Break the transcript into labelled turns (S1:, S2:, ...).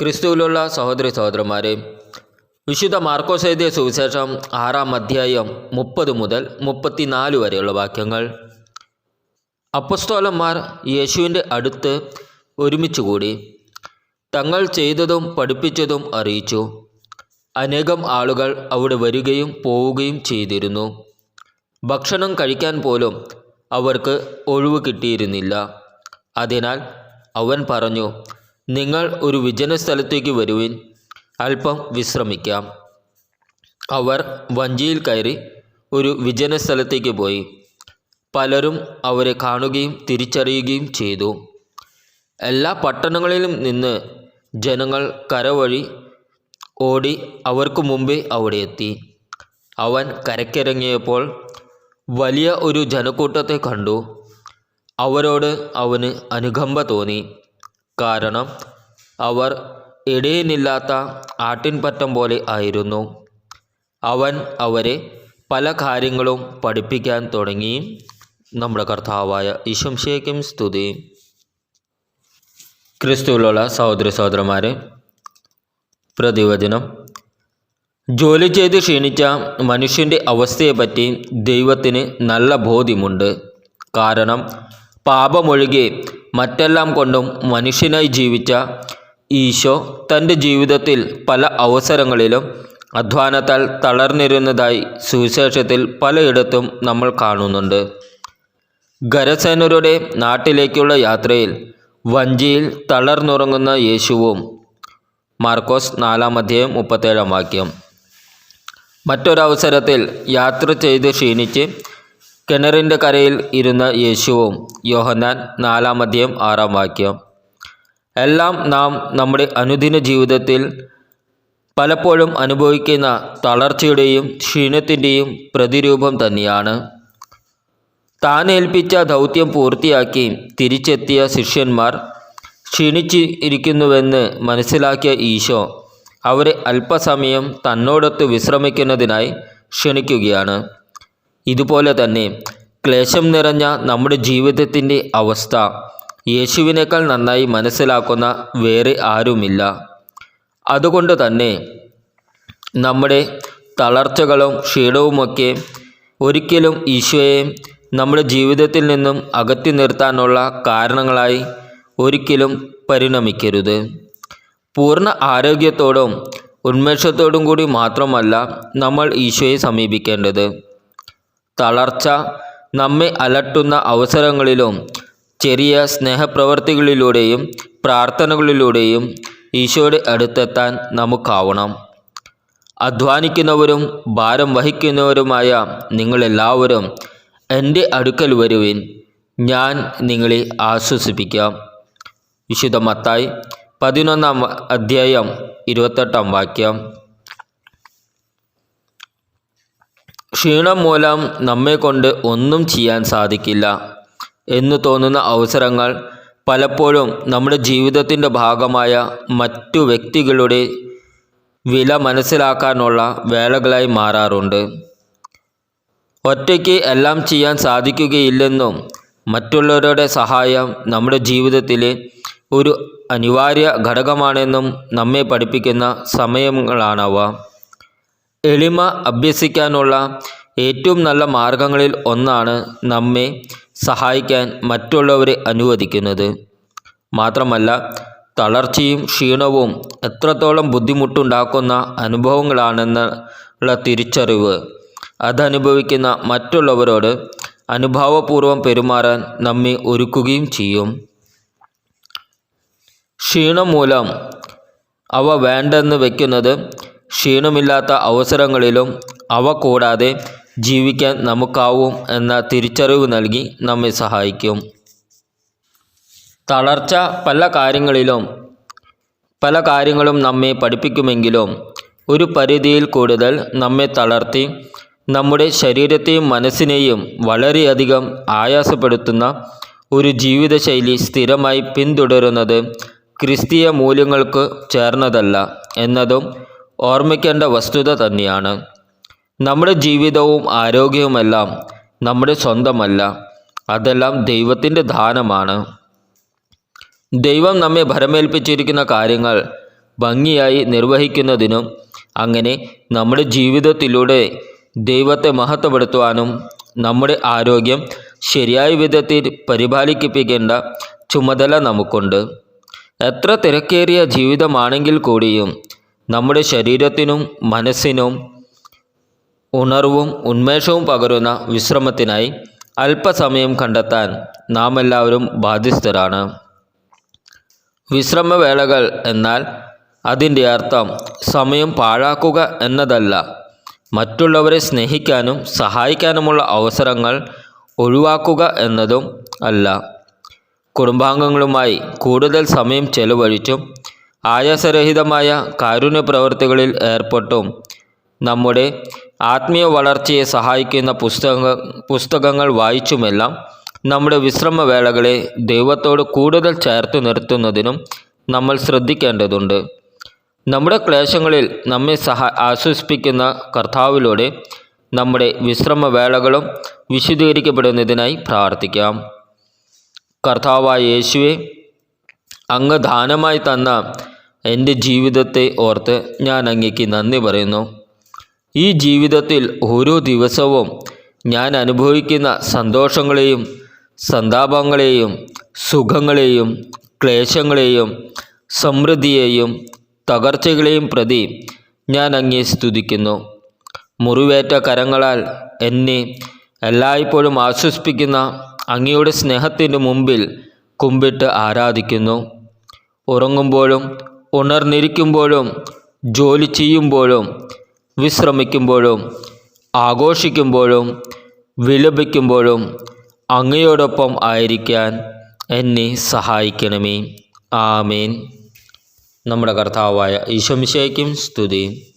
S1: ക്രിസ്തുവിലുള്ള സഹോദരി സഹോദരന്മാരെ വിശുദ്ധ മാർക്കോസ് എഴുതിയ സുവിശേഷം ആറാം അധ്യായം മുപ്പത് മുതൽ മുപ്പത്തിനാല് വരെയുള്ള വാക്യങ്ങൾ. അപ്പസ്തോലന്മാർ യേശുവിന്റെ അടുത്ത് ഒരുമിച്ച് കൂടി തങ്ങൾ ചെയ്തതും പഠിപ്പിച്ചതും അറിയിച്ചു. അനേകം ആളുകൾ അവിടെ വരികയും പോവുകയും ചെയ്തിരുന്നു. ഭക്ഷണം കഴിക്കാൻ പോലും അവർക്ക് ഒഴിവ് കിട്ടിയിരുന്നില്ല. അതിനാൽ അവൻ പറഞ്ഞു നിങ്ങൾ ഒരു വിജന സ്ഥലത്തേക്ക് വരുവിൻ അല്പം വിശ്രമിക്കാം. അവർ വഞ്ചിയിൽ കയറി ഒരു വിജന സ്ഥലത്തേക്ക് പോയി. പലരും അവരെ കാണുകയും തിരിച്ചറിയുകയും ചെയ്തു. എല്ലാ പട്ടണങ്ങളിലും നിന്ന് ജനങ്ങൾ കരവഴി ഓടി അവർക്ക് മുമ്പേ അവിടെ എത്തി. അവൻ കരക്കിറങ്ങിയപ്പോൾ വലിയ ഒരു ജനക്കൂട്ടത്തെ കണ്ടു. അവരോട് അവന് അനുകമ്പ തോന്നി. കാരണം അവർ ഇടയനില്ലാത്ത ആട്ടിൻപറ്റം പോലെ ആയിരുന്നു. അവൻ അവരെ പല കാര്യങ്ങളും പഠിപ്പിക്കാൻ തുടങ്ങി. നമ്മുടെ കർത്താവായ ഈശംശേക്കും സ്തുതി ക്രിസ്തുവിലുള്ള സഹോദര സഹോദരന്മാരെ പ്രതിവചനം. ജോലി ചെയ്ത് ക്ഷീണിച്ച മനുഷ്യന്റെ അവസ്ഥയെപ്പറ്റി ദൈവത്തിന് നല്ല ബോധ്യമുണ്ട്. കാരണം പാപമൊഴികെ മറ്റെല്ലാം കൊണ്ടും മനുഷ്യനായി ജീവിച്ച ഈശോ തന്റെ ജീവിതത്തിൽ പല അവസരങ്ങളിലും അധ്വാനത്താൽ തളർന്നിരുന്നതായി സുവിശേഷത്തിൽ പലയിടത്തും നമ്മൾ കാണുന്നുണ്ട്. ഗരസേനരുടെ നാട്ടിലേക്കുള്ള യാത്രയിൽ വഞ്ചിയിൽ തളർന്നുറങ്ങുന്ന യേശുവും. മാർക്കോസ് നാലാം അധ്യായം മുപ്പത്തേഴാം വാക്യം. മറ്റൊരവസരത്തിൽ യാത്ര ചെയ്ത് ക്ഷീണിച്ച് കിണറിന്റെ കരയിൽ ഇരുന്ന യേശുവും യോഹന്നാൻ നാലാമധ്യം ആറാം വാക്യം. എല്ലാം നാം നമ്മുടെ അനുദിന ജീവിതത്തിൽ പലപ്പോഴും അനുഭവിക്കുന്ന തളർച്ചയുടെയും ക്ഷീണത്തിന്റെയും പ്രതിരൂപം തന്നെയാണ്. താൻ ഏൽപ്പിച്ച ദൗത്യം പൂർത്തിയാക്കി തിരിച്ചെത്തിയ ശിഷ്യന്മാർ ക്ഷീണിച്ചിരിക്കുന്നുവെന്ന് മനസ്സിലാക്കിയ ഈശോ അവരെ അല്പസമയം തന്നോടൊത്ത് വിശ്രമിക്കുന്നതിനായി ക്ഷണിക്കുകയാണ്. ഇതുപോലെ തന്നെ ക്ലേശം നിറഞ്ഞ നമ്മുടെ ജീവിതത്തിന്റെ അവസ്ഥ യേശുവിനേക്കാൾ നന്നായി മനസ്സിലാക്കുന്ന വേറെ ആരുമില്ല. അതുകൊണ്ട് തന്നെ നമ്മുടെ തളർച്ചകളും ക്ഷീണവുമൊക്കെ ഒരിക്കലും ഈശോയെ നമ്മുടെ ജീവിതത്തിൽ നിന്നും അകറ്റി നിർത്താനുള്ള കാരണങ്ങളായി ഒരിക്കലും പരിണമിക്കരുത്. പൂർണ ആരോഗ്യത്തോടും ഉന്മേഷത്തോടും കൂടി മാത്രമല്ല നമ്മൾ ഈശോയെ സമീപിക്കേണ്ടത്. തളർച്ച നമ്മെ അലട്ടുന്ന അവസരങ്ങളിലും ചെറിയ സ്നേഹപ്രവർത്തികളിലൂടെയും പ്രാർത്ഥനകളിലൂടെയും ഈശോയുടെ അടുത്തെത്താൻ നമുക്കാവണം. അധ്വാനിക്കുന്നവരും ഭാരം വഹിക്കുന്നവരുമായ നിങ്ങളെല്ലാവരും എന്റെ അടുക്കൽ വരുവിൻ. ഞാൻ നിങ്ങളെ ആശ്വസിപ്പിക്കാം. വിശുദ്ധ മത്തായി പതിനൊന്നാം അധ്യായം ഇരുപത്തെട്ടാം വാക്യം. ക്ഷീണം മൂലം നമ്മെ കൊണ്ട് ഒന്നും ചെയ്യാൻ സാധിക്കില്ല എന്ന് തോന്നുന്ന അവസരങ്ങൾ പലപ്പോഴും നമ്മുടെ ജീവിതത്തിന്റെ ഭാഗമായ മറ്റു വ്യക്തികളുടെ വില മനസ്സിലാക്കാനുള്ള വേളകളായി മാറാറുണ്ട്. ഒറ്റയ്ക്ക് എല്ലാം ചെയ്യാൻ സാധിക്കുകയില്ലെന്നും മറ്റുള്ളവരുടെ സഹായം നമ്മുടെ ജീവിതത്തിലെ ഒരു അനിവാര്യ ഘടകമാണെന്നും നമ്മെ പഠിപ്പിക്കുന്ന സമയങ്ങളാണവ. എളിമ അഭ്യസിക്കാനുള്ള ഏറ്റവും നല്ല മാർഗങ്ങളിൽ ഒന്നാണ് നമ്മെ സഹായിക്കാൻ മറ്റുള്ളവരെ അനുവദിക്കുന്നത്. മാത്രമല്ല തളർച്ചയും ക്ഷീണവും എത്രത്തോളം ബുദ്ധിമുട്ടുണ്ടാക്കുന്ന അനുഭവങ്ങളാണെന്നുള്ള തിരിച്ചറിവ് അതനുഭവിക്കുന്ന മറ്റുള്ളവരോട് അനുഭാവപൂർവം പെരുമാറാൻ നമ്മെ ഒരുക്കുകയും ചെയ്യും. ക്ഷീണം മൂലം അവ വേണ്ടെന്ന് വയ്ക്കുന്നത് ക്ഷീണമില്ലാത്ത അവസരങ്ങളിലും അവ കൂടാതെ ജീവിക്കാൻ നമുക്കാവും എന്ന തിരിച്ചറിവ് നൽകി നമ്മെ സഹായിക്കും. തളർച്ച പല കാര്യങ്ങളിലും പല കാര്യങ്ങളും നമ്മെ പഠിപ്പിക്കുമെങ്കിലും ഒരു പരിധിയിൽ കൂടുതൽ നമ്മെ തളർത്തി നമ്മുടെ ശരീരത്തെയും മനസ്സിനെയും വളരെയധികം ആയാസപ്പെടുത്തുന്ന ഒരു ജീവിതശൈലി സ്ഥിരമായി പിന്തുടരുന്നത് ക്രിസ്തീയ മൂല്യങ്ങൾക്ക് ചേർന്നതല്ല എന്നതും ഓർമ്മിക്കേണ്ട വസ്തുത തന്നെയാണ്. നമ്മുടെ ജീവിതവും ആരോഗ്യവുമെല്ലാം നമ്മുടെ സ്വന്തമല്ല. അതെല്ലാം ദൈവത്തിന്റെ ദാനമാണ്. ദൈവം നമ്മെ ഭരമേൽപ്പിച്ചിരിക്കുന്ന കാര്യങ്ങൾ ഭംഗിയായി നിർവഹിക്കുന്നതിനും അങ്ങനെ നമ്മുടെ ജീവിതത്തിലൂടെ ദൈവത്തെ മഹത്വപ്പെടുത്തുവാനും നമ്മുടെ ആരോഗ്യം ശരിയായ വിധത്തിൽ പരിപാലിപ്പിക്കേണ്ട ചുമതല നമുക്കുണ്ട്. എത്ര തിരക്കേറിയ ജീവിതമാണെങ്കിൽ കൂടിയും നമ്മുടെ ശരീരത്തിനും മനസ്സിനും ഉണർവും ഉന്മേഷവും പകരുന്ന വിശ്രമത്തിനായി അല്പസമയം കണ്ടെത്താൻ നാം എല്ലാവരും ബാധ്യസ്ഥരാണ്. വിശ്രമവേളകൾ എന്നാൽ അതിന്റെ അർത്ഥം സമയം പാഴാക്കുക എന്നതല്ല. മറ്റുള്ളവരെ സ്നേഹിക്കാനും സഹായിക്കാനുമുള്ള അവസരങ്ങൾ ഒഴിവാക്കുക എന്നതും അല്ല. കുടുംബാംഗങ്ങളുമായി കൂടുതൽ സമയം ചെലവഴിച്ചും ആയാസരഹിതമായ കാരുണ്യ പ്രവൃത്തികളിൽ ഏർപ്പെട്ടും. നമ്മുടെ ആത്മീയ വളർച്ചയെ സഹായിക്കുന്ന പുസ്തക പുസ്തകങ്ങൾ വായിച്ചുമെല്ലാം നമ്മുടെ വിശ്രമവേളകളെ ദൈവത്തോട് കൂടുതൽ ചേർത്ത് നിർത്തുന്നതിനും നമ്മൾ ശ്രദ്ധിക്കേണ്ടതുണ്ട്. നമ്മുടെ ക്ലേശങ്ങളിൽ നമ്മെ സഹ ആശ്വസിപ്പിക്കുന്ന കർത്താവിലൂടെ നമ്മുടെ വിശ്രമവേളകളും വിശദീകരിക്കപ്പെടുന്നതിനായി പ്രാർത്ഥിക്കാം. കർത്താവായ യേശുവെ അങ്ങ് ദാനമായി തന്ന എന്റെ ജീവിതത്തെ ഓർത്ത് ഞാൻ അങ്ങയ്ക്ക് നന്ദി പറയുന്നു. ഈ ജീവിതത്തിൽ ഓരോ ദിവസവും ഞാൻ അനുഭവിക്കുന്ന സന്തോഷങ്ങളെയും സന്താപങ്ങളെയും സുഖങ്ങളെയും ക്ലേശങ്ങളെയും സമൃദ്ധിയെയും തകർച്ചകളെയും പ്രതി ഞാൻ അങ്ങേ സ്തുതിക്കുന്നു. മുറിവേറ്റ കരങ്ങളാൽ എന്നെ എല്ലായ്പ്പോഴും ആശ്വസിപ്പിക്കുന്ന അങ്ങയുടെ സ്നേഹത്തിന്റെ മുമ്പിൽ കുമ്പിട്ട് ആരാധിക്കുന്നു. ഉറങ്ങുമ്പോഴും ഉണർന്നിരിക്കുമ്പോഴും ജോലി ചെയ്യുമ്പോഴും വിശ്രമിക്കുമ്പോഴും ആഘോഷിക്കുമ്പോഴും വിലപിക്കുമ്പോഴും അങ്ങയോടൊപ്പം ആയിരിക്കാൻ എന്നെ സഹായിക്കണമേ. ആമേൻ. നമ്മുടെ കർത്താവായ ഈശോമിശയ്ക്കും സ്തുതി